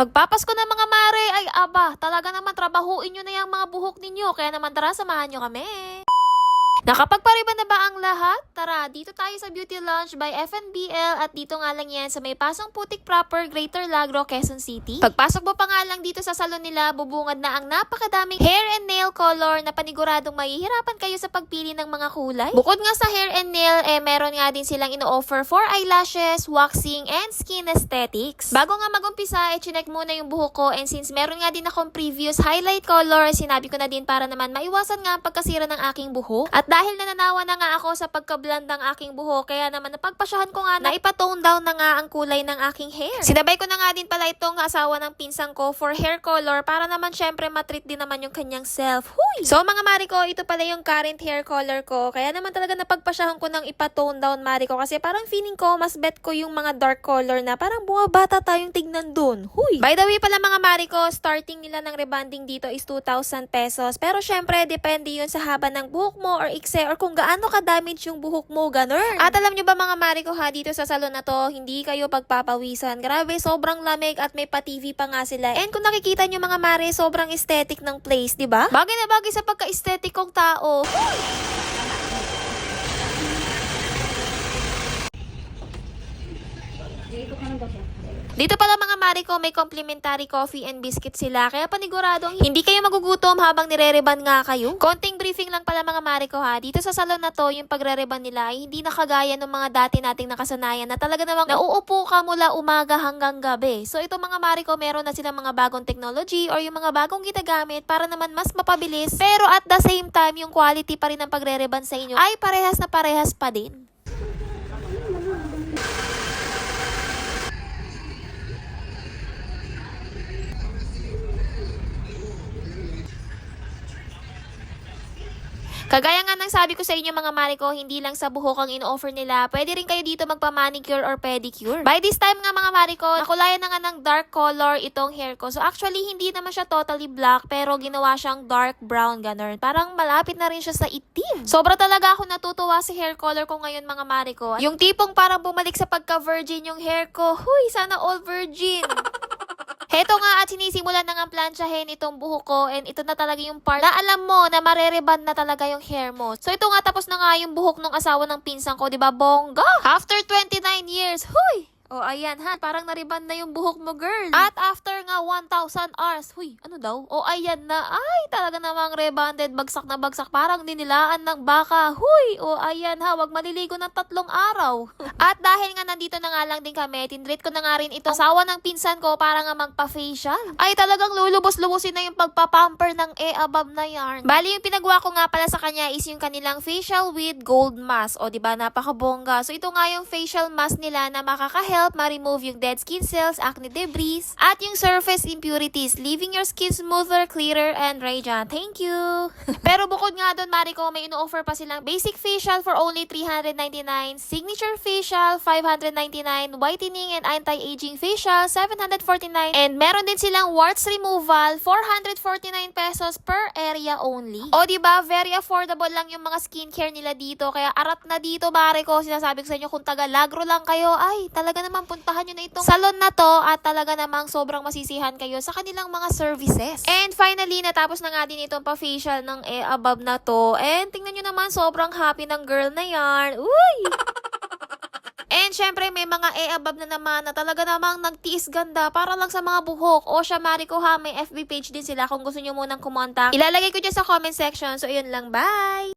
Magpapasko na mga mare, ay aba, talaga naman trabahuin nyo na yung mga buhok ninyo, kaya naman tara samahan nyo kami. Nakapagpariban na ba ang lahat? Tara, dito tayo sa Beauty Lounge by FNBL at dito nga lang yan sa may Pasong Putik Proper, Greater Lagro, Quezon City. Pagpasok mo pa nga lang dito sa salon nila, bubungad na ang napakadaming hair and nail color na paniguradong mahihirapan kayo sa pagpili ng mga kulay. Bukod nga sa hair and nail, eh meron nga din silang ino-offer for eyelashes, waxing, and skin aesthetics. Bago nga magumpisa, eh chinek muna yung buhok ko and since meron nga din akong previous highlight color, sinabi ko na din para naman maiwasan nga ang pagkasira ng aking buhok. At dahil nananawa na nga ako sa pagka-blend ng aking buhok, kaya naman napagpasyahan ko nga na ipatone down na nga ang kulay ng aking hair. Sinabay ko na nga din pala itong asawa ng pinsang ko for hair color para naman syempre matreat din naman yung kanyang self. Huy! So mga mari ko, ito pala yung current hair color ko. Kaya naman talaga napagpasyahan ko ng ipatone down mari ko kasi parang feeling ko mas bet ko yung mga dark color na parang bumabata tayong tignan dun. Huy! By the way pala mga mari ko, starting nila ng rebonding dito is 2,000 pesos. Pero syempre, depende yun sa haba ng buhok mo or ikse or kung gaano ka-damage yung buhok mo, ganun. At alam nyo ba mga mari ko ha, dito sa salon na to, hindi kayo pagpapawisan. Grabe, sobrang lamig at may pa-TV pa nga sila. And kung nakikita nyo mga mari, sobrang aesthetic ng place, di ba? Bagay na bagay sa pagka-aesthetic kong tao. Dito pala mga mari ko, may complimentary coffee and biscuit sila. Kaya paniguradong hindi kayo magugutom habang nire-reban nga kayo. Konting briefing lang pala mga mari ko ha. Dito sa salon na to, yung pagre-reban nila ay hindi nakagaya ng mga dati nating nakasanayan na talaga namang nauupo ka mula umaga hanggang gabi. So ito mga mari ko, meron na silang mga bagong technology or yung mga bagong ginagamit para naman mas mapabilis. Pero at the same time, yung quality pa rin ng pagre-reban sa inyo ay parehas na parehas pa din. Kagaya nga ng sabi ko sa inyo mga mari ko, hindi lang sa buhok ang in-offer nila. Pwede rin kayo dito magpa-manicure or pedicure. By this time nga mga mari ko, nakulayan na nga ng dark color itong hair ko. So actually, hindi naman siya totally black, pero ginawa siyang dark brown ganun. Parang malapit na rin siya sa itim. Sobra talaga ako natutuwa sa hair color ko ngayon mga mari ko. Yung tipong parang bumalik sa pagka-virgin yung hair ko. Huy, sana all virgin. Heto nga at sinisimulan na nga plansyahin itong buhok ko and ito na talaga yung part na alam mo na marereban na talaga yung hair mo. So ito nga tapos na nga yung buhok ng asawa ng pinsan ko, 'di ba? Bongga. After 29 years. Huy. Oh, ayan ha, parang nariban na yung buhok mo girl. At after nga 1,000 hours, huy, ano daw? O ayan na, ay talaga namang rebonded, bagsak na bagsak, parang dinilaan ng baka. Huy, o ayan ha, wag maliligo ng tatlong araw. At dahil nga nandito na nga lang din kami, tindrit ko na nga rin itong asawa ng pinsan ko para nga magpa-facial. Ay talagang lulubos-lubusin na yung pagpapamper ng e-abab na yarn. Bali yung pinagawa ko nga pala sa kanya is yung kanilang facial with gold mask. O di ba napakabongga. So ito nga yung facial mask nila na makaka-help ma-remove yung dead skin cells, acne debris, at yung surface impurities, leaving your skin smoother, clearer, and radiant. Thank you! Pero bukod nga doon, Mariko, may ino-offer pa silang basic facial for only 399, signature facial 599, whitening and anti-aging facial 749, and meron din silang warts removal 449 pesos per area only. O di ba very affordable lang yung mga skincare nila dito. Kaya arat na dito, Mariko, sinasabi ko sa inyo kung taga Lagro lang kayo, ay talaga naman puntahan nyo na itong salon na to at talaga namang sobrang masisihan kayo sa kanilang mga services. And finally, natapos na nga din itong pa-facial ng e above na to. And tingnan nyo naman, sobrang happy ng girl na yan. Uy! And syempre, may mga e-abab na naman na talaga namang nagtiis ganda para lang sa mga buhok. O siya, Mariko ha, may FB page din sila kung gusto nyo munang kumontak. Ilalagay ko dyan sa comment section. So, yun lang. Bye!